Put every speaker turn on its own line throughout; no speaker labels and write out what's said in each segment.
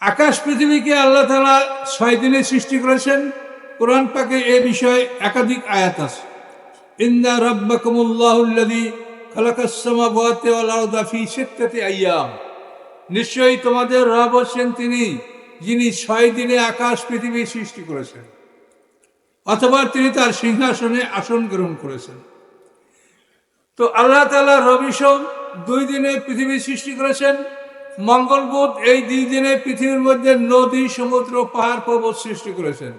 আকাশ পৃথিবীকে আল্লাহ তালা ছয় দিনে সৃষ্টি করেছেন। কোরআন পাকে এ বিষয়ে একাধিক আয়াত আছে। ইন্দা আরদা সিত্তাতি নিশ্চয়ই তোমাদের রব হচ্ছেন তিনি, যিনি ছয় দিনে আকাশ পৃথিবী সৃষ্টি করেছেন। অথবা তিনি তার সিংহাসনে আসন গ্রহণ করেছেন। তো আল্লাহ তালা রবি সোম দুই দিনে পৃথিবী সৃষ্টি করেছেন। মঙ্গল বুধ এই দুই দিনে পৃথিবীর মধ্যে নদী, সমুদ্র, পাহাড়, পর্বত সৃষ্টি করেছেন।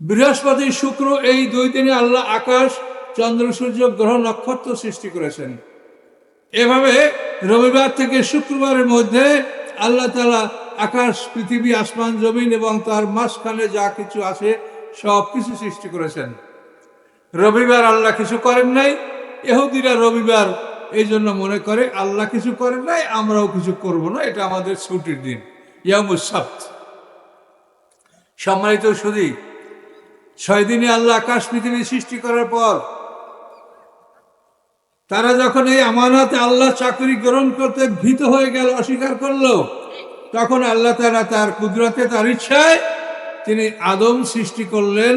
বৃহস্পতি, শুক্র এই দুই দিনে আল্লাহ আকাশ, চন্দ্র, সূর্য, গ্রহ, নক্ষত্র সৃষ্টি করেছেন। এভাবে রবিবার থেকে শুক্রবারের মধ্যে আল্লাহ তালা আকাশ, পৃথিবী, আসমান, জমিন এবং তার মাঝখানে যা কিছু আছে সব কিছু সৃষ্টি করেছেন। রবিবার আল্লাহ কিছু করেন নাই। এহুদিরা রবিবার এই জন্য মনে করে, আল্লাহ কিছু করেন নাই, আমরাও কিছু করব না, এটা আমাদের ছুটির দিন। ইয়ামুস সম্মানিত সুদী ছয় দিনে আল্লাহ আকাশ পৃথিবী সৃষ্টি করার পর, তারা যখন এই আমানাতে আল্লাহ চাকরি গ্রহণ করতে ভীত হয়ে গেল, অস্বীকার করল, তখন আল্লাহ তারা তার কুদরতে, তার ইচ্ছায় তিনি আদম সৃষ্টি করলেন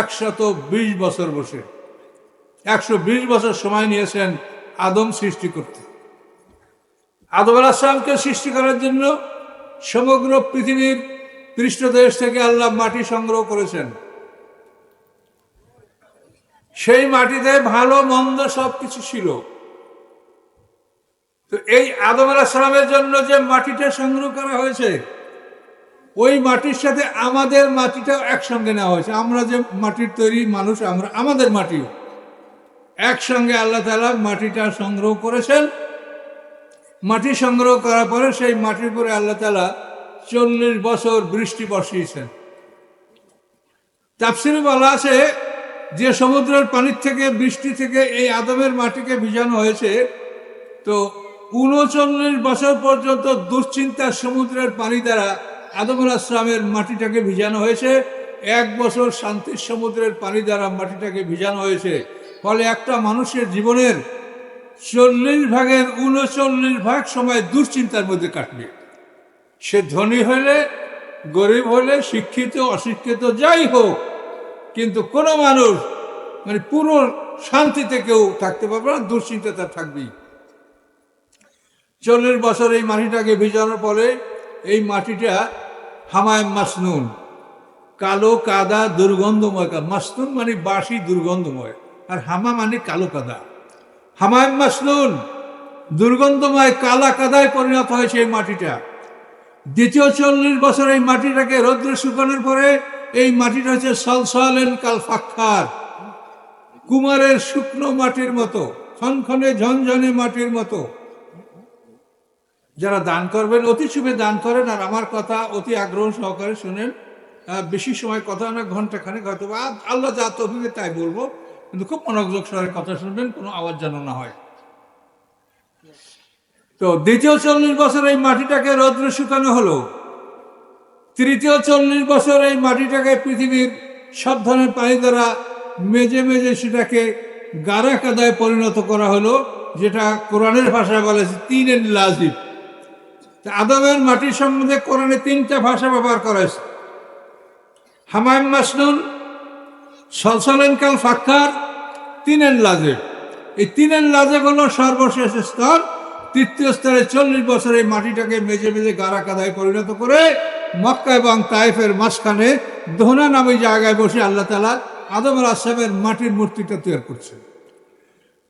একশত বিশ বছর বসে। একশো বিশ বছর সময় নিয়েছেন। আদম সৃষ্টি করতে। আদম আলাহামকে সৃষ্টি করার জন্য সমগ্র পৃথিবীর পৃষ্ঠদেশ থেকে আল্লাহ মাটি সংগ্রহ করেছেন। সেই মাটিতে ভালো, মন্দ সব কিছু ছিল। তো এই আদম আলাহিসামের জন্য যে মাটিটা সংগ্রহ করা হয়েছে, ওই মাটির সাথে আমাদের মাটিটাও একসঙ্গে নেওয়া হয়েছে। আমরা যে মাটির তৈরি মানুষ, আমরা, আমাদের মাটিও একসঙ্গে আল্লাহ তালা মাটিটা সংগ্রহ করেছেন। মাটি সংগ্রহ করার পরে সেই মাটির পরে আল্লাহ তালা চল্লিশ বছর বৃষ্টি বসিয়েছেন। তাপসিরে বলা আছে, যে সমুদ্রের পানির থেকে, বৃষ্টি থেকে এই আদমের মাটিকে ভিজানো হয়েছে, তো উনচল্লিশ বছর পর্যন্ত দুশ্চিন্তার সমুদ্রের পানি দ্বারা আদম আসলামের মাটিটাকে ভিজানো হয়েছে। এক বছর শান্তির সমুদ্রের পানি দ্বারা মাটিটাকে ভিজানো হয়েছে। ফলে একটা মানুষের জীবনের চল্লিশ ভাগের উনচল্লিশ ভাগ সময় দুশ্চিন্তার মধ্যে কাটবে। সে ধনী হলে, গরিব হলে, শিক্ষিত, অশিক্ষিত, যাই হোক, কিন্তু কোনো মানুষ মানে পুরো শান্তিতে কেউ থাকতে পারবে না, দুশ্চিন্তা তার থাকবেই। চল্লিশ বছর এই মাটিটাকে ভিজানোর পরে এই মাটিটা হামায় মাসনুন। কালো, কাদা, দুর্গন্ধময় মাসনুন মানে বাসি দুর্গন্ধময়। আর হামা মানে কালো কাদা। হামায় মাসনুন দুর্গন্ধময় কালা কাদায় পরিণত হয়েছে এই মাটিটা। দ্বিতীয় চল্লিশ বছর এই মাটিটাকে রৌদ্রে শুকানোর পরে এই মাটিটা হচ্ছে সলসলেন কাল ফাক্ষার কুমারের শুকনো মাটির মতো ক্ষণক্ষণে ঝনঝনে মাটির মতো। যারা দান করবেন, অতি শুভে দান করেন, আর আমার কথা অতি আগ্রহ সহকারে শুনেন। বেশি সময় কথা না ঘণ্টা খানেক হয়তো আল্লাহ যা তফিকে তাই বলব। কিন্তু খুব মনোযোগ সহকারে কথা শুনবেন, কোনো আওয়াজ যেন না হয়। তো দ্বিতীয় চল্লিশ বছর এই মাটিটাকে রৌদ্রে শুকানো হলো। তৃতীয় চল্লিশ বছর এই মাটিটাকে পৃথিবীর সব ধরনের পানি দ্বারা মেজে মেজে সেটাকে গারা কাদায় পরিণত করা হলো, যেটা কোরআনের ভাষায় বলেছে তিন এন লাজিব। আদমের মাটির সম্বন্ধে কোরআনে তিনটা ভাষা ব্যবহার করা হয়েছে। হামায়ম মাসনুন সলসলেনকাল ফাক্কার, তিনেন লাজে। এই তিনেন লাজে হলো সর্বশেষ স্তর। তৃতীয় স্তরে চল্লিশ বছর মাটিটাকে মেজে মেজে গারা কাদায় পরিণত করে মক্কা এবং তাইফের মাঝখানে দোহনা নামে জায়গায় বসে আল্লাহ তালা আদম আল মাটির মূর্তিটা তৈরি করছেন।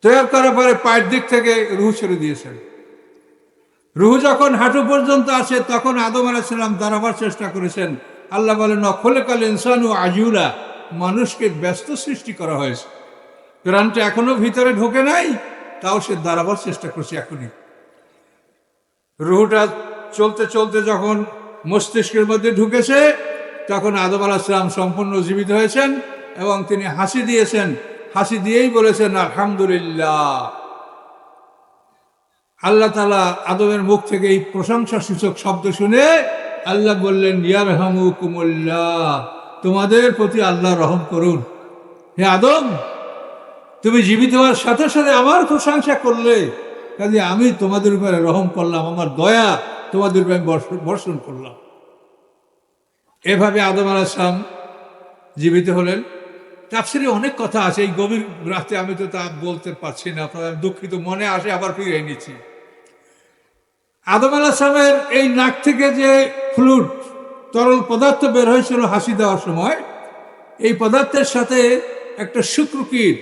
তৈরি করার পরে পায়ের দিক থেকে রুহ ছেড়ে দিয়েছেন। রুহ যখন হাঁটু পর্যন্ত আসে, তখন আদম আলাহিসাল্লাম দাঁড়াবার চেষ্টা করেছেন। আল্লাহ বলেন নখলে কাল ইনসান ও আজিউলা মানুষকে ব্যস্ত সৃষ্টি করা হয়েছে। প্রাণটা এখনও ভিতরে ঢোকে নাই, তাও সে দাঁড়াবার চেষ্টা করছে এখনই। রুহটা চলতে চলতে যখন মস্তিষ্কের মধ্যে ঢুকেছে, তখন আদম আলাহিসাম সম্পূর্ণ জীবিত হয়েছেন এবং তিনি হাসি দিয়েছেন। হাসি দিয়েই বলেছেন, আলহামদুলিল্লাহ। আল্লাহ তালা আদমের মুখ থেকে এই প্রশংসা সূচক শব্দ শুনে আল্লাহ বললেন ইয়ার হামু তোমাদের প্রতি আল্লাহ রহম করুন। হে আদম, তুমি জীবিত হওয়ার সাথে সাথে আমার প্রশংসা করলে, কাজে আমি তোমাদের উপরে রহম করলাম, আমার দয়া তোমাদের উপরে বর্ষণ বর্ষণ করলাম। এভাবে আদম আলাহাম জীবিত হলেন। তাফসিরে অনেক কথা আছে, এই গভীর রাতে আমি তো তা বলতে পারছি না আপনার দুঃখিত, মনে আসে, আবার ফিরে নিচ্ছি আদম আলাহামের এই নাক থেকে যে ফ্লুড তরল পদার্থ বের হয়েছিল হাসি দেওয়ার সময়। এই পদার্থের সাথে একটা শুক্রকীট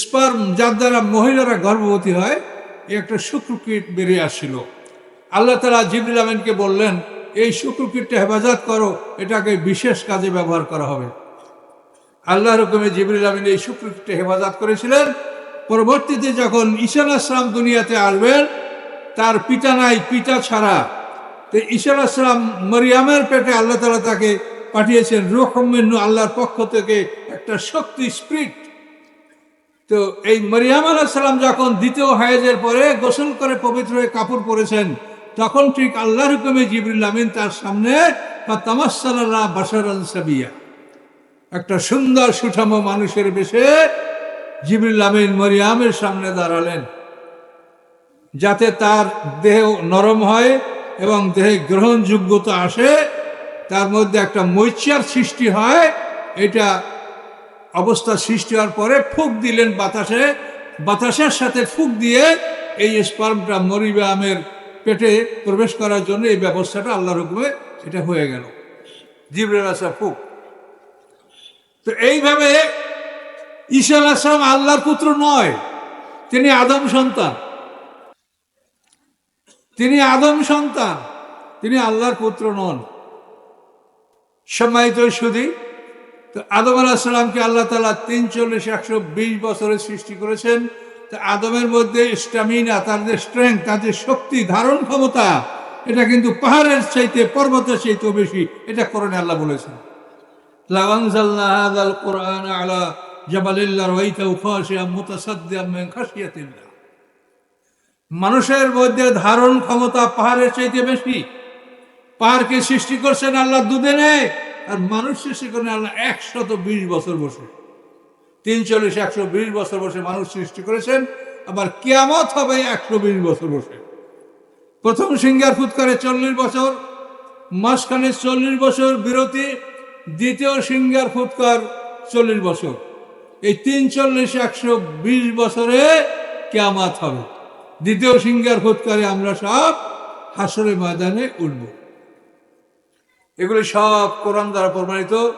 স্পার্ম যার দ্বারা মহিলারা গর্ভবতী হয়, এই একটা শুক্রকীট বেরিয়ে আসছিল। আল্লাহ তালা জিবরুল আমিনকে বললেন, এই শুক্রকীটটা হেফাজত করো, এটাকে বিশেষ কাজে ব্যবহার করা হবে। আল্লাহ রকমে জিবরুল আমিন এই শুক্রকীটটা হেফাজত করেছিলেন। পরবর্তীতে যখন ঈশান আসলাম দুনিয়াতে আসবেন, তার পিতা নাই, পিতা ছাড়া তো ঈশান আসলাম মরিয়ামের পেটে আল্লাহ তালা তাকে পাঠিয়েছেন রুহমিন্নু আল্লাহর পক্ষ থেকে একটা শক্তি স্প্রিট। তো এই মরিয়াম আলাহিসাল্লাম যখন দ্বিতীয় হায়েজের পরে গোসল করে পবিত্র হয়ে কাপড় পরেছেন, তখন ঠিক আল্লাহ হুকুমে জিবরুল আমিন তার সামনে বা তামাসাল্লাহ বাসার আল সাবিয়া। একটা সুন্দর সুঠাম মানুষের বেশে জিবরুল আমিন মরিয়ামের সামনে দাঁড়ালেন, যাতে তার দেহ নরম হয় এবং দেহে গ্রহণযোগ্যতা আসে, তার মধ্যে একটা মৈচার সৃষ্টি হয়। এটা অবস্থা সৃষ্টি হওয়ার পরে ফুক দিলেন বাতাসে। বাতাসের সাথে ফুক দিয়ে এই স্পার্মটা মরিবামের পেটে প্রবেশ করার জন্য এই ব্যবস্থাটা আল্লাহর হুকুমে এটা হয়ে গেল। জিবরের আসা ফুক। তো এইভাবে ঈশা আসলাম আল্লাহর পুত্র নয়, তিনি আদম সন্তান। তিনি আদম সন্তান, তিনি আল্লাহর পুত্র নন। সম্মানিত সুদী তো আদম আলাহিসাল্লামকে আল্লাহ তালা তিন চল্লিশ, একশো বিশ বছরের সৃষ্টি করেছেন। তো আদমের মধ্যে স্ট্যামিনা, তার যে স্ট্রেংথ তার যে শক্তি, ধারণ ক্ষমতা, এটা কিন্তু পাহাড়ের চাইতে, পর্বতের চাইতেও বেশি, এটা করণে আল্লাহ বলেছেন। লাগানজাল্লাহ কোরআন আলা জাবালিল্লাহ রাইতা উখাশিয়া মুতাসাদ্দিয়াম মিন খাশিয়াতিল্লাহ। মানুষের মধ্যে ধারণ ক্ষমতা পাহাড়ের চাইতে বেশি। পাহাড়কে সৃষ্টি করছেন আল্লাহ দুদিনে, আর মানুষ সৃষ্টি করেন আল্লাহ একশত বিশ বছর বসে। তিন চল্লিশ একশো বিশ বছর বসে মানুষ সৃষ্টি করেছেন, আবার কেয়ামত হবে একশো বিশ বছর বসে। প্রথম সিঙ্গার ফুৎকারে চল্লিশ বছর, মাঝখানে চল্লিশ বছর বিরতি, দ্বিতীয় সিঙ্গার ফুৎকার চল্লিশ বছর। এই তিন চল্লিশ একশো বিশ বছরে কেয়ামাত হবে। দ্বিতীয় সিঙ্গার ফুৎকারে আমরা সব হাসরে ময়দানে উঠব। এগুলি সব কোরআন দ্বারা প্রমাণিত।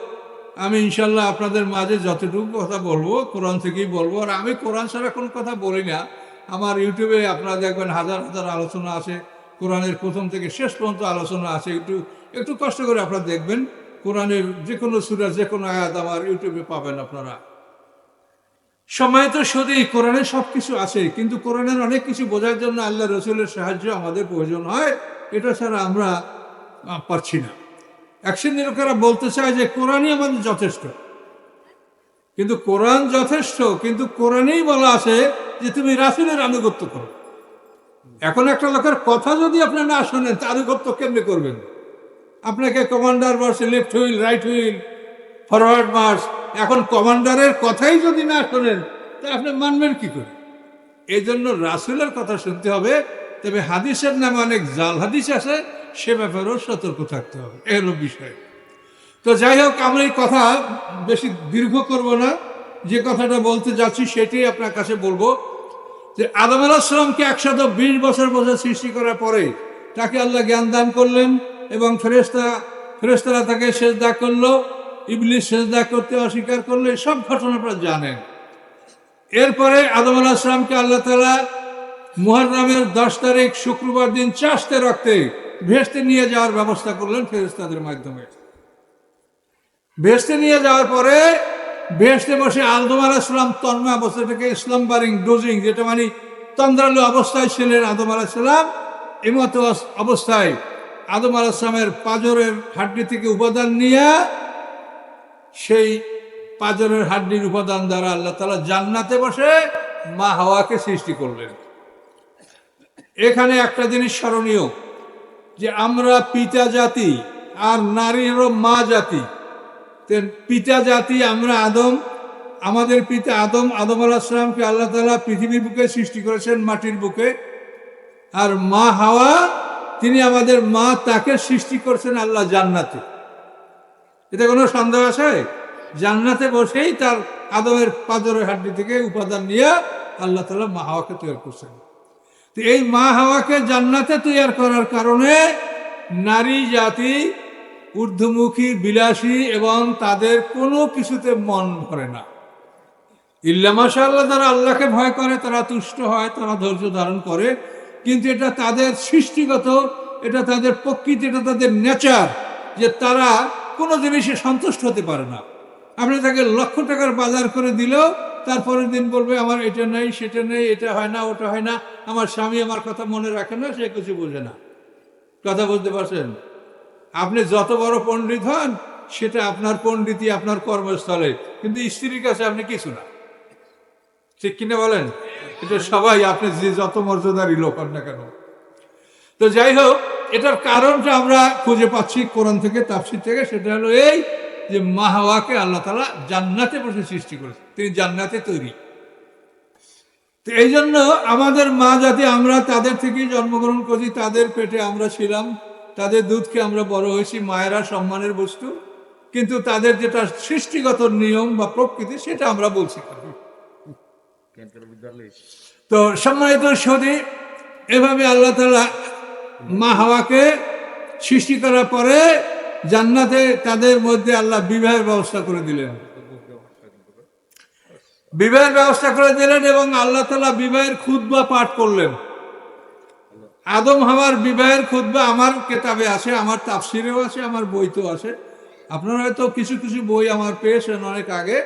আমি ইনশাল্লাহ আপনাদের মাঝে যতটুকু কথা বলব, কোরআন থেকেই বলব। আর আমি কোরআন ছাড়া কোনো কথা বলি না। আমার ইউটিউবে আপনারা দেখবেন হাজার হাজার আলোচনা আছে। কোরআনের প্রথম থেকে শেষ পর্যন্ত আলোচনা আছে। একটু একটু কষ্ট করে আপনারা দেখবেন। কোরআনের যে কোনো সুরার যে কোনো আয়াত আমার ইউটিউবে পাবেন আপনারা। সময় তো সত্যি কোরআনে সব কিছু আছে, কিন্তু কোরআনের অনেক কিছু বোঝার জন্য আল্লাহ রসুলের সাহায্য আমাদের প্রয়োজন হয়, এটা ছাড়া আমরা পারছি না। এক শ্রেণির লোকেরা বলতে চায় যে কোরআনই আমাদের যথেষ্ট। কিন্তু কোরআন যথেষ্ট, কিন্তু কোরআনেই বলা আছে যে তুমি রাসুলের আনুগত্য করো। এখন একটা লোকের কথা যদি আপনি না শোনেন তা আনুগত্য কেমনে করবেন? আপনাকে কমান্ডার বসে left wheel right wheel forward march. এখন কমান্ডারের কথাই যদি না শোনেন, তা আপনি মানবেন কি করে? এই জন্য রাসুলের কথা শুনতে হবে, তবে হাদিসের নামে অনেক জাল হাদিস আছে, সে ব্যাপারেও সতর্ক থাকতে হবে। এ বিষয়। তো যাই হোক, আমরা এই কথা বেশি দীর্ঘ করব না। যে কথাটা বলতে যাচ্ছি সেটাই আপনার কাছে বলব, যে আদম আলাহিসামকে একশত বিশ বছর বছর সৃষ্টি করার পরে তাকে আল্লাহ জ্ঞান দান করলেন এবং ফেরেস্তা ফেরেস্তারা তাকে সেজদা করল। ইবলিশ সেজদা করতে অস্বীকার করল সব ঘটনা আপনারা জানেন। এরপরে আদম আলাহিসামকে আল্লাহ তালা মুহররমের দশ তারিখ শুক্রবার দিন চাষতে রক্তে ভেস্তে নিয়ে যাওয়ার ব্যবস্থা করলেন ফেরেস্তাদের মাধ্যমে। ভেস্তে নিয়ে যাওয়ার পরে ভেস্তে বসে আলদম আলাহিসাম তন্ময় অবস্থা থেকে ইসলাম বারিং ডোজিং যেটা মানে তন্দ্রালু অবস্থায় ছিলেন আদম আলাহিসাম এমত অবস্থায় আদম আলাহিসামের পাজরের হাড্ডি থেকে উপাদান নিয়ে সেই পাজরের হাড্ডির উপাদান দ্বারা আল্লাহ তালা জান্নাতে বসে মা হাওয়াকে সৃষ্টি করলেন। এখানে একটা জিনিস স্মরণীয় যে আমরা পিতা জাতি আর নারীরও মা জাতি। পিতা জাতি আমরা আদম, আমাদের পিতা আদম আদম আলাহিসামকে আল্লাহ তালা পৃথিবীর বুকে সৃষ্টি করেছেন মাটির বুকে। আর মা হাওয়া, তিনি আমাদের মা তাকে সৃষ্টি করছেন আল্লাহ জান্নাতে। এতে কোনো সন্দেহ আছে? জান্নাতে বসেই তার আদমের পাজরের হাড্ডি থেকে উপাদান নিয়ে আল্লাহ তালা মা হাওয়াকে তৈরি করছেন। তো এই মা হাওয়াকে জান্নাতে তৈরি করার কারণে নারী, জাতি, ঊর্ধ্বমুখী, বিলাসী এবং তাদের কোনো কিছুতে মন ভরে না। ইল্লা মাশাআল্লাহ তারা আল্লাহকে ভয় করে, তারা তুষ্ট হয়, তারা ধৈর্য ধারণ করে, কিন্তু এটা তাদের সৃষ্টিগত, এটা তাদের প্রকৃতি, এটা তাদের নেচার যে তারা কোনো জিনিসে সন্তুষ্ট হতে পারে না। আপনি তাকে লক্ষ টাকার বাজার করে দিলেও তারপরের দিন বলবে, আমার এটা নেই, সেটা নেই, এটা হয় না, ওটা হয় না। আমার স্বামী আমার কথা মনে রাখে না, সে কিছু বোঝে না। কথা বলতে পারছেন? আপনি যত বড় পণ্ডিত হন, সেটা আপনার পণ্ডিতই আপনার কর্মস্থলে। কিন্তু স্ত্রীর কাছে আপনি কিছু না। ঠিক কিনা বলেন? এটা সবাই, আপনি যে যত মর্যাদারই লোক হন না কেন। তো যাই হোক এটার কারণটা আমরা খুঁজে পাচ্ছি কোরআন থেকে তাফসির থেকে। সেটা হলো এই যে মা হাওয়াকে আল্লাহ তালা জান্নাতে বসে সৃষ্টি করেছে। তিনি জান্নাতে তৈরি। তো এই জন্য আমাদের মা যাতে আমরা তাদের থেকেই জন্মগ্রহণ করছি তাদের পেটে আমরা ছিলাম তাদের দুধকে আমরা বড় হয়েছি মায়েরা সম্মানের বস্তু। কিন্তু তাদের যেটা সৃষ্টিগত নিয়ম বা প্রকৃতি সেটা আমরা বলছি। তো সম্মানিত সদী এভাবে আল্লাহ তালা মা হাওয়াকে সৃষ্টি করার পরে জান্নাতে তাদের মধ্যে আল্লাহ বিবাহের ব্যবস্থা করে দিলেন। বিবাহের ব্যবস্থা করে দিলেন এবং আল্লাহ তালা বিবাহের খুদ্া পাঠ করলেন। আদম হাওয়ার বিবাহের খুদ্া আমার কেতাবে আছে, আমার তাফসিরেও আছে, আমার বইতেও আছে। আপনারা হয়তো কিছু কিছু বই আমার পেয়েছেন অনেক আগে।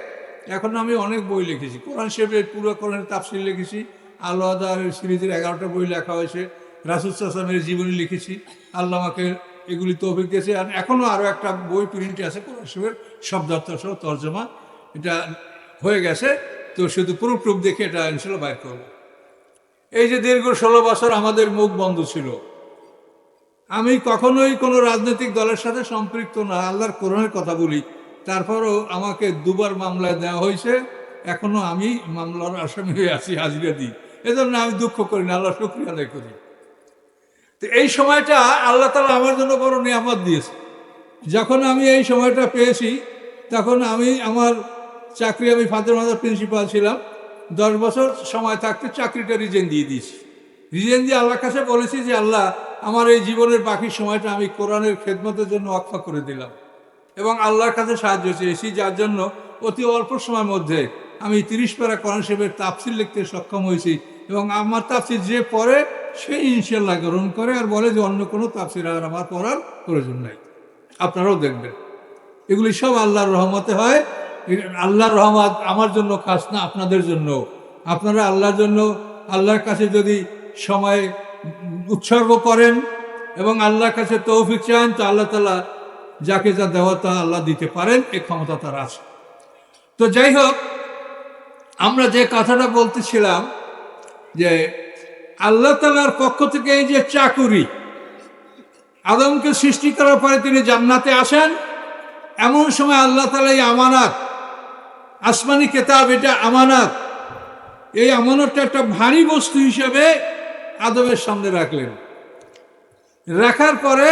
এখন আমি অনেক বই লিখেছি। কোরআন শেফের পুরো কোরআন তাফসির লিখেছি। আল্লাহদার সিরিজের এগারোটা বই লেখা হয়েছে। রাসুল আসলামের জীবনী লিখেছি। আল্লাহ আমাকে এগুলি তো অভিজ্ঞেছে আর এখনও আরও একটা বই প্রিন্টে আছে, কোরআন শেফের শব্দার্থ সহ তর্জমা। এটা হয়ে গেছে। তো শুধু প্রুফ দেখে এটা ইনশাল্লাহ বাইর করব। এই যে দীর্ঘ ষোলো বছর আমাদের মুখ বন্ধ ছিল, আমি কখনোই কোনো রাজনৈতিক দলের সাথে সম্পৃক্ত না, আল্লাহর কোরআনের কথা বলি। তারপরও আমাকে দুবার মামলায় দেওয়া হয়েছে। এখনও আমি মামলার আসামি হয়ে আছি, হাজিরা দিই। এজন্য আমি দুঃখ করি না আল্লাহ শুক্রিয়া আদায় করি। তো এই সময়টা আল্লাহ তালা আমার জন্য বড় নিয়ামত দিয়েছে। যখন আমি এই সময়টা পেয়েছি, তখন আমি আমার চাকরি, আমি ফাদের মাদার প্রিন্সিপাল ছিলাম। দশ বছর সময় থাকতে চাকরিটা রিজেন দিয়ে দিয়েছি। রিজেন দিয়ে আল্লাহর কাছে বলেছি যে, আল্লাহ, আমার এই জীবনের বাকি সময়টা আমি কোরআনের খেদমতের জন্য অক্ষা করে দিলাম এবং আল্লাহর কাছে সাহায্য চেয়েছি, যার জন্য অতি অল্প সময়ের মধ্যে আমি তিরিশ পারা কোরআন শেফের তাফসিল লিখতে সক্ষম হয়েছি এবং আমার তাফসির যে পড়ে সেই ইনশাল্লাহ গ্রহণ করে আর বলে যে অন্য কোনো তাফসির আর আমার পড়ার প্রয়োজন নাই। আপনারাও দেখবেন। এগুলি সব আল্লাহর রহমতে হয়। আল্লাহর রহমত আমার জন্য খাস না, আপনাদের জন্য। আপনারা আল্লাহর জন্য, আল্লাহর কাছে যদি সময় উৎসর্গ করেন এবং আল্লাহর কাছে তৌফিক চান, তো আল্লাহ তালা যাকে যা দেওয়া তা আল্লাহ দিতে পারেন এই ক্ষমতা তার আছে। তো যাই হোক, আমরা যে কথাটা বলতেছিলাম যে আল্লাহ তালার পক্ষ থেকে এই যে চাকুরি, আদমকে সৃষ্টি করার পরে তিনি জান্নাতে আসেন। এমন সময় আল্লাহ তালা এই আমানাত, আসমানি কেতাব এটা আমানাত, এই আমানতটা একটা ভারী বস্তু হিসেবে আদমের সামনে রাখলেন। রাখার পরে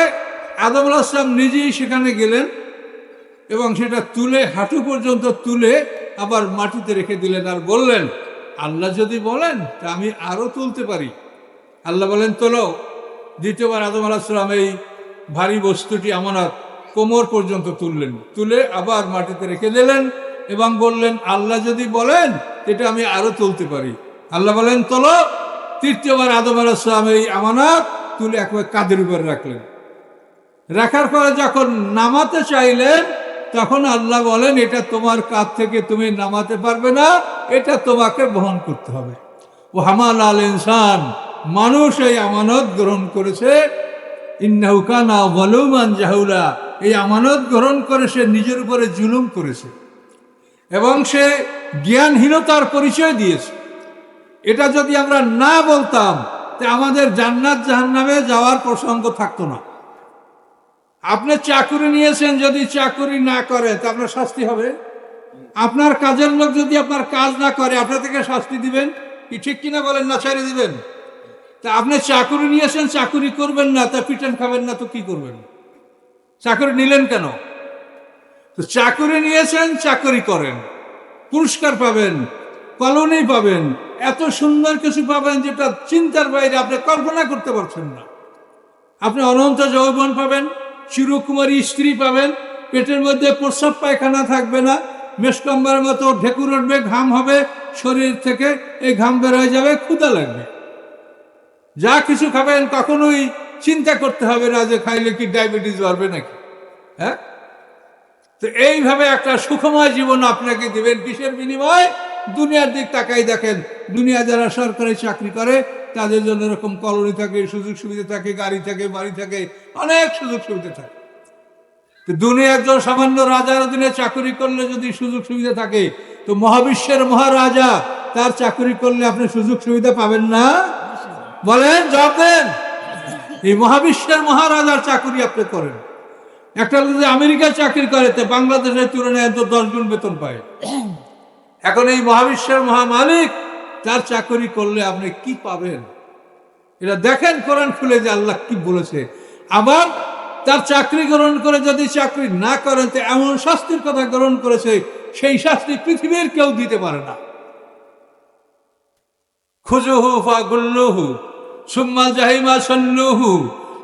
আদম আসলাম নিজেই সেখানে গেলেন এবং সেটা তুলে, হাঁটু পর্যন্ত তুলে আবার মাটিতে রেখে দিলেন আর বললেন আল্লাহ যদি বলেন, তা আমি আরও তুলতে পারি। আল্লাহ বলেন, তোলো, দ্বিতীয়বার আদম আলাহিসাম এই ভারী বস্তুটি আমানত কোমর পর্যন্ত তুললেন। তুলে আবার মাটিতে রেখে দিলেন এবং বললেন, আল্লাহ যদি বলেন, এটা আমি আরও তুলতে পারি। আল্লাহ বলেন, তোলো, তৃতীয়বার আদম আলাহিসাম এই আমানত তুলে একবার কাদের উপরে রাখলেন। রাখার পরে যখন নামাতে চাইলেন তখন আল্লাহ বলেন, এটা তোমার কাছ থেকে তুমি নামাতে পারবে না, এটা তোমাকে বহন করতে হবে। ও হামাল আল ইনসান, মানুষ এই আমানত গ্রহণ করেছে। ইন্নাউকানা বলুমান এই আমানত গ্রহণ করে সে নিজের উপরে জুলুম করেছে এবং সে জ্ঞানহীনতার পরিচয় দিয়েছে। এটা যদি আমরা না বলতাম, তে আমাদের জান্নাত জাহান্নামে যাওয়ার প্রসঙ্গ থাকতো না। আপনি চাকুরি নিয়েছেন, যদি চাকুরি না করে, তা আপনার শাস্তি হবে। আপনার কাজের লোক যদি আপনার কাজ না করে আপনার থেকে শাস্তি দিবেন? কি ঠিক কিনা বলেন না, ছেড়ে দিবেন। তা আপনি চাকুরি নিয়েছেন, চাকুরি করবেন না, তা পিটেন খাবেন না, তো কি করবেন? চাকুরি নিলেন কেন? তো চাকুরি নিয়েছেন, চাকরি করেন। পুরস্কার পাবেন, কলোনি পাবেন, এত সুন্দর কিছু পাবেন যেটা চিন্তার বাইরে আপনি কল্পনা করতে পারছেন না। আপনি অনন্ত যৌবন পাবেন চিরকুমারী স্ত্রী পাবেন। পেটের মধ্যে প্রস্রাব পায়খানা থাকবে না। মেসকম্বার মতো ঢেকুর উঠবে, ঘাম হবে, শরীর থেকে এই ঘাম বের হয়ে যাবে ক্ষুদা লাগবে। যা কিছু খাবেন কখনোই চিন্তা করতে হবে না যে খাইলে কি ডায়াবেটিস বাড়বে নাকি হ্যাঁ? তো এইভাবে একটা সুখময় জীবন আপনাকে দিবেন কিসের বিনিময়? দুনিয়ার দিক তাকাই দেখেন, দুনিয়া যারা সরকারি চাকরি করে তাদের জন্য এরকম কলোনি থাকে, সুযোগ সুবিধা থাকে, গাড়ি থাকে, বাড়ি থাকে, অনেক সুযোগ সুবিধা থাকে। দুনিয়া একজন সামান্য রাজার অধীনে চাকরি করলে যদি সুযোগ সুবিধা থাকে, তো মহাবিশ্বের মহারাজা তার চাকরি করলে আপনি সুযোগ সুবিধা পাবেন না? বলেন, জবাব দেন। এই মহাবিশ্বের মহারাজার চাকরি আপনি করেন। একটা যদি আমেরিকায় চাকরি করে, তো বাংলাদেশের তুলনায় দশ গুণ বেতন পায়। এখন এই মহাবিশ্বের মহামালিক তার চাকরি করলে আপনি কি পাবেন? এটা দেখেন, কোরআন খুলে যে আল্লাহ কি বলেছে। আবার তার চাকরি গ্রহণ করে যদি চাকরি না করেন, তো এমন শাস্তির কথা গ্রহণ করেছে, সেই শাস্তি পৃথিবীর কেউ দিতে পারে না। সুম্মা জাহিমা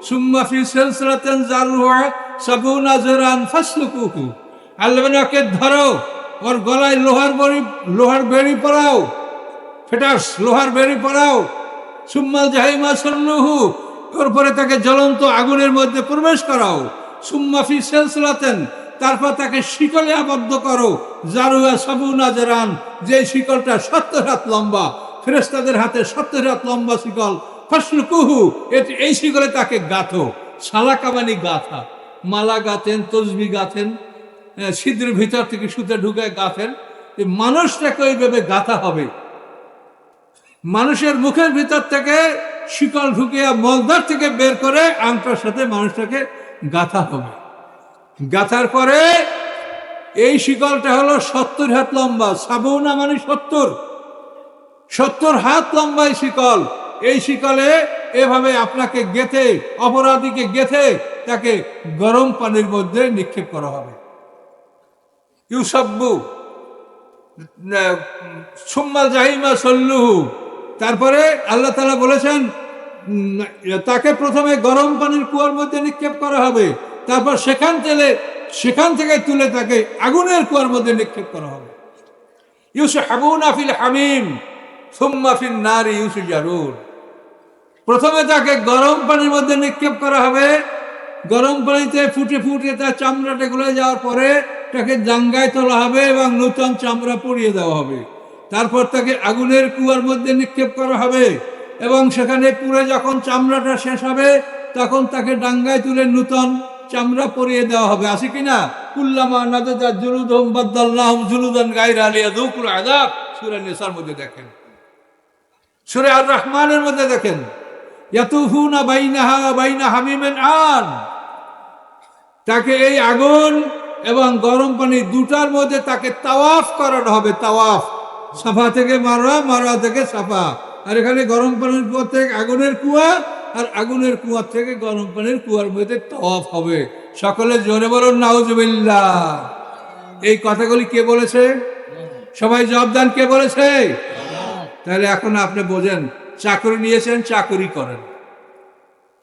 সুম্মা ধরো, ওর গলায় লোহার বড়ি, লোহার বেড়ি পরাও। ফেটাস লোহার বেড়ি পরাও। সুম্মাল জাহিমা সন্নুহু ওর পরে তাকে জ্বলন্ত আগুনের মধ্যে প্রবেশ করাও। সুম্মা ফি সিলসিলাতিন, তারপর তাকে শিকলে আবদ্ধ করো। জারুয়া সাবুনা জরান, যে শিকলটা সত্তর হাত লম্বা ফেরেস্তাদের হাতে সত্তর হাত লম্বা শিকল। ফসলকুহু, এটি, এই শিকলে তাকে গাথো। সালা কামানি গাথা। মালা গাথেন, তসবি গাথেন ছিদ্রের ভিতর থেকে সুতে ঢুকে গাথেন। মানুষটাকে ওইভাবে গাথা হবে। মানুষের মুখের ভিতর থেকে শিকল ঢুকিয়ে মলদার থেকে বের করে আংটার সাথে মানুষটাকে গাথা হবে। গাথার পরে এই শিকলটা হলো সত্তর হাত লম্বা। সাবুনা মানে সত্তর। সত্তর হাত লম্বা এই শিকল। এই শিকলে এভাবে আপনাকে গেথে, অপরাধীকে গেথে তাকে গরম পানির মধ্যে নিক্ষেপ করা হবে। ইউসাব্বু সুম্মা জাহিমা সল্লুহু। তারপরে আল্লাহ তালা বলেছেন তাকে প্রথমে গরম পানির কুয়ার মধ্যে নিক্ষেপ করা হবে, তারপর সেখান থেকে সেখান থেকে তুলে তাকে আগুনের কুয়ার মধ্যে নিক্ষেপ করা হবে। ইউসু হাবুনা ফিল হামিম, সুম্মা ফিল নারী ইউসু জারুর প্রথমে তাকে গরম পানির মধ্যে নিক্ষেপ করা হবে, গরম পানিতে ফুটে ফুটে তার চামড়াটা গলে যাওয়ার পরে তাকে জাঙ্গায় তোলা হবে এবং নূতন চামড়া পরিয়ে দেওয়া হবে। তারপর তাকে আগুনের কুয়ার মধ্যে নিক্ষেপ করা হবে এবং সেখানে পুরে যখন চামড়াটা শেষ হবে, তখন তাকে ডাঙ্গায় তুলে নূতন চামড়া পরিয়ে দেওয়া হবে। আছে কিনা কুল্লামা জুলুদান মধ্যে দেখেন। রহমানের মধ্যে দেখেন। বাইনা তাকে এই আগুন এবং গরম পানি দুটার মধ্যে তাকে তাওয়াফ করানো হবে, তাওয়াফ। সাফা থেকে মারোয়া মারোয়া থেকে সাফা। আর এখানে গরম পানির কুয়া থেকে আগুনের কুয়া, আর আগুনের কুয়া থেকে গরম পানির কুয়ার মধ্যে তাওয়াফ হবে। সকলে জোরে বলুন, নাউজুবিল্লাহ। এই কথাগুলি কে বলেছে? সবাই জবদান কে বলেছে? তাহলে এখন আপনি বোঝেন, চাকরি নিয়েছেন, চাকরি করেন।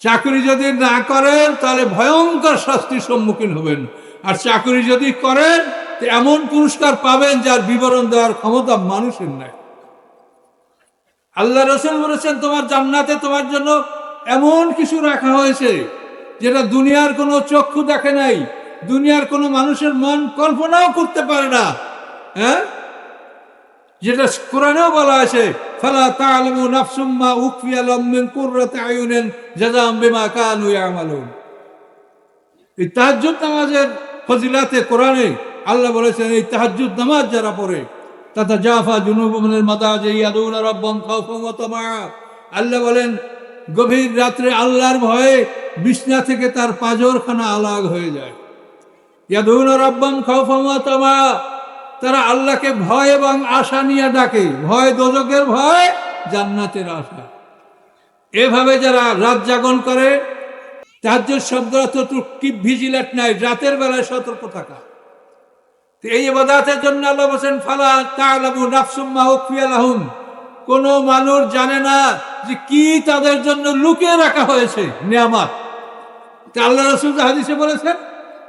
চাকরি যদি না করেন, তাহলে ভয়ঙ্কর শাস্তির সম্মুখীন হবেন। আর চাকরি যদি করেন এমন পুরস্কার পাবেন যার বিবরণ দেওয়ার ক্ষমতা মানুষের নাই। আল্লাহ রসুল বলেছেন, তোমার জান্নাতে তোমার জন্য এমন কিছু রাখা হয়েছে যেটা দুনিয়ার কোনো চক্ষু দেখে নাই, দুনিয়ার কোনো মানুষের মন কল্পনাও করতে পারে না। হ্যাঁ? যেটা কোরআনেও বলা আছে, ফালা তা'লামু নাফসুম মা উখফিয়া লাহুম মিন কুররাতি আয়ুনিন জাযাআম বিমা এই তাহাজ্জুদ নামাজের ফজিলাতে কোরআনে আল্লাহ বলেছেন, এই তাহাজ্জুদ নামাজ যারা পড়ে তাতা জাফা রাব্বাম খাউফাম ওয়া আল্লাহ বলেন, গভীর রাত্রে আল্লাহর ভয়ে বিছনা থেকে তার পাজরখানা আলাগ হয়ে যায়। তারা আল্লাহকে ভয় এবং আশা নিয়ে ডাকে, ভয় দোজকের ভয়, জান্নাতের আশা। এভাবে যারা রাত জাগরণ করে তার শব্দ অর্থ ভিজিলেট নাই, রাতের বেলায় সতর্ক থাকা। এই ইবাদাতের জন্য আল্লাহ বলছেন, ফালা তাআলামু নাফসুম মা উখফিয়া লাহুম। কোন মানুষ জানে না যে কি তাদের জন্য লুকিয়ে রাখা হয়েছে নিয়ামত। আল্লাহ রসুল হাদিসে বলেছেন,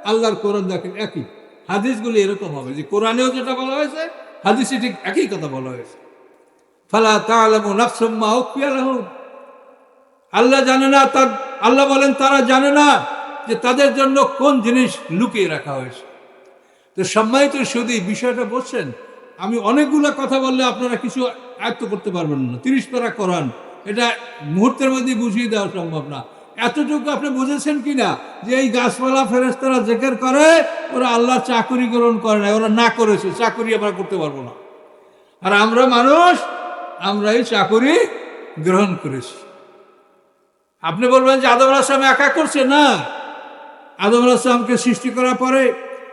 আল্লাহর কোরআন দেখেন একই। হাদিসগুলি এরকম হবে যে কোরআনেও যেটা বলা হয়েছে, হাদিসে ঠিক একই কথা বলা হয়েছে। ফালা তাআলামু নাফসুম মা উখফিয়া লাহুম। আল্লাহ জানে না তার, আল্লাহ বলেন, তারা জানে না যে তাদের জন্য কোন জিনিস লুকিয়ে রাখা হয়েছে। তো সম্মানিত শুধু বিষয়টা বলছেন, আমি অনেকগুলো কথা বললে আপনারা কিছু আয়ত্ত করতে পারবেন না। তিরিশ পারা করান এটা মুহূর্তের মধ্যে বুঝিয়ে দেওয়া সম্ভব না। এতটুকু আপনি বুঝেছেন কি না যে এই গাছপালা ফেরেস্তারা জেকের করে, ওরা আল্লাহ চাকুরি গ্রহণ করে না ওরা না করেছে, চাকরি আমরা করতে পারব না। আর আমরা মানুষ আমরা এই চাকুরি গ্রহণ করেছি। আপনি বলবেন যে আদম আসলাম একা করছে? না। আদম আসলামকে সৃষ্টি করার পরে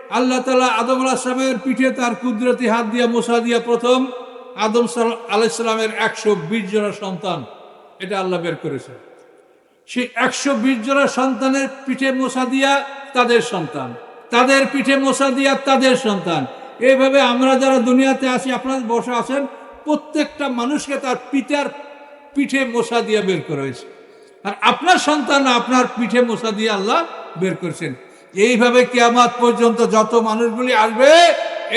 আল্লাহ তালা আদম আসলামের পিঠে তার কুদরতি হাত দিয়া মোসা দিয়া প্রথম আদম আলাইসালামের একশো বিশ জোড়া সন্তান। এটা আল্লাহ বের করেছে। সেই একশো বিশ জোড়া সন্তানের পিঠে মোসা দিয়া তাদের সন্তান। তাদের পিঠে মোসা দিয়া তাদের সন্তান। এইভাবে আমরা যারা দুনিয়াতে আছি, আপনারা বসে আছেন, প্রত্যেকটা মানুষকে তার পিতার পিঠে মোসা দিয়া বের করা হয়েছে। আর আপনার সন্তান আপনার পিঠে মোসা দিয়ে আল্লাহ বের করছেন। এইভাবে কেয়ামাত পর্যন্ত যত মানুষগুলি আসবে,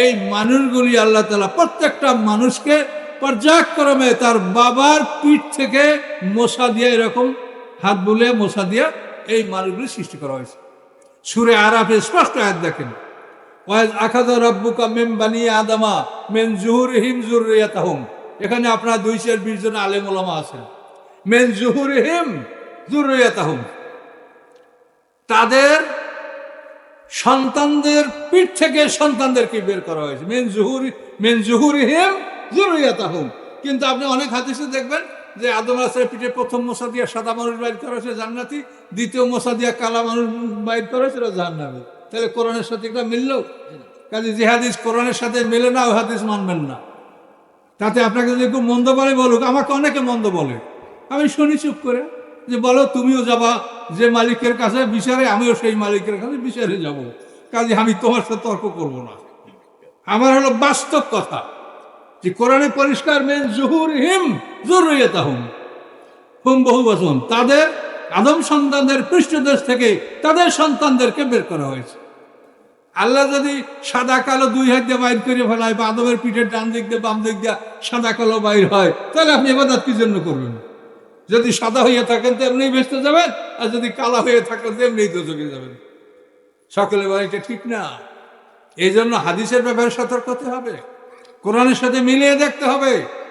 এই মানুষগুলি আল্লাহ তালা প্রত্যেকটা মানুষকে পর্যায়ক্রমে তার বাবার পিঠ থেকে মশা দিয়ে এরকম হাত বুলে মশা দিয়ে এই মানুষগুলি সৃষ্টি করা হয়েছে। সুরে আরাফে স্পষ্ট আয়াত দেখেন। রব্বুকা মেম আদামা মেন এখানে আপনার দুই চার বিশ জন আলেম আছেন। মেন তাদের সন্তানদের পিঠ থেকে সন্তানদেরকে বের করা হয়েছে। মেন জুহুরি, মেন জুহুরিহিম জুরিয়াতাহুম কিন্তু আপনি অনেক হাদিসে দেখবেন যে আদম রাসের পিঠে প্রথম মশা দিয়া সাদা মানুষ বাইর করা হয়েছে জান্নাতি, দ্বিতীয় মশা দিয়া কালা মানুষ বাইর করা হয়েছে জান্নাতি তাহলে কোরআনের সাথে একটা মিলল? কাজে যে হাদিস কোরআনের সাথে মেলে না, ওই হাদিস মানবেন না। তাতে আপনাকে যদি কেউ মন্দ বলে বলুক, আমাকে অনেকে মন্দ বলে। আমি শুনি চুপ করে যে বলো তুমিও যাবা যে মালিকের কাছে বিচারে, আমিও সেই মালিকের কাছে বিচারে যাব। কাজে আমি তোমার সাথে তর্ক করব না। আমার হলো বাস্তব কথা যে কোরআনে পরিষ্কার মেন জহুর হিম জরুরিয়তা হুম হুম বহু বচন তাদের আদম সন্তানদের পৃষ্ঠদেশ থেকে তাদের সন্তানদেরকে বের করা হয়েছে। আল্লাহ যদি সাদা কালো দুই হাত দিয়ে বাইর করে ফেলায় বা আদমের পিঠের ডান দিক দিয়ে বাম দিক দিয়ে সাদা কালো বাইর হয়, তাহলে আপনি এবাদাত কি জন্য করবেন? যদি সাদা হয়ে থাকেন, তেমনি বেঁচতে যাবেন, আর যদি কালা হয়ে থাকেন, তেমনি চলে যাবেন। সকলে বলে, এটা ঠিক না। এই জন্য হাদিসের ব্যাপারে সতর্ক হতে হবে। কোরআনের সাথে মিলিয়ে দেখতে হবে।